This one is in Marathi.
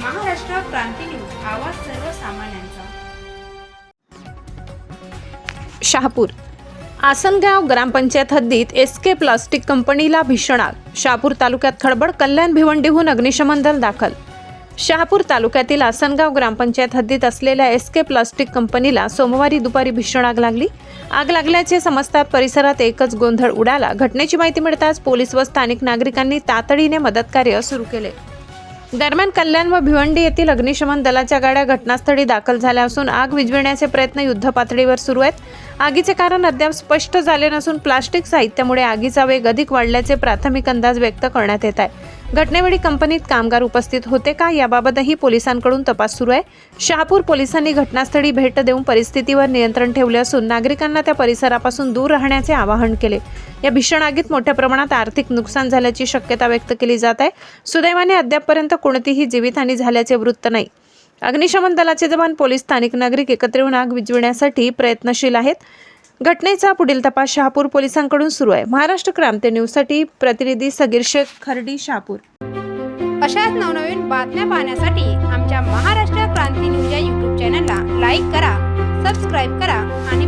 क्रांती न्यूज आवाज सर्वसामान्यांचा. शहापूर. आसनगाव ग्रामपंचायत हद्दीत एस के प्लास्टिक कंपनीला भीषण आग शहापूर तालुक्यात खडबड कल्याण भिवंडीहून अग्निशमन दल दाखल. शहापूर तालुक्यातील आसनगाव ग्रामपंचायत हद्दीत असलेल्या एस के प्लास्टिक कंपनीला सोमवारी दुपारी भीषण आग लागली. आग लागल्याचे समजतात परिसरात एकच गोंधळ उडाला. घटनेची माहिती मिळताच पोलीस व स्थानिक नागरिकांनी तातडीने मदतकार्य सुरू केले. दरम्यान कल्याण व भिवंडी येथील अग्निशमन दलाच्या गाड्या घटनास्थळी दाखल झाल्या असून आग विझविण्याचे प्रयत्न युद्धपातळीवर सुरू आहेत. आगीचे कारण अद्याप स्पष्ट झाले नसून प्लास्टिक साहित्यामुळे आगीचा वेग अधिक वाढल्याचे प्राथमिक अंदाज व्यक्त करण्यात येत आहे. घटनेवेळी कंपनीत कामगार उपस्थित होते का याबाबतही पोलिसांकडून तपास सुरू आहे. शहापूर पोलिसांनी घटनास्थळी भेट देऊन परिस्थितीवर नियंत्रण ठेवले असून नागरिकांना त्या परिसरापासून दूर राहण्याचे आवाहन केले. या भीषण आगीत मोठ्या प्रमाणात आर्थिक नुकसान झाल्याची शक्यता व्यक्त केली जात आहे. सुदैवाने अद्यापपर्यंत कोणतीही जीवितहानी झाल्याचे वृत्त नाही. अग्निशमन दलाचे जवान पोलीस स्थानिक नागरिक एकत्र येऊन आग विझविण्यासाठी प्रयत्नशील आहेत. घटनेचा पुढील तपास शहापूर पोलिसांकडून सुरू आहे. महाराष्ट्र क्रांती न्यूजसाठी प्रतिनिधी सगीर शेख खर्डी शहापूर. अशाच नवनवीन बातम्या पाहण्यासाठी आमच्या महाराष्ट्र क्रांती न्यूज या यूट्यूब चॅनलला लाईक करा सबस्क्राईब करा आणि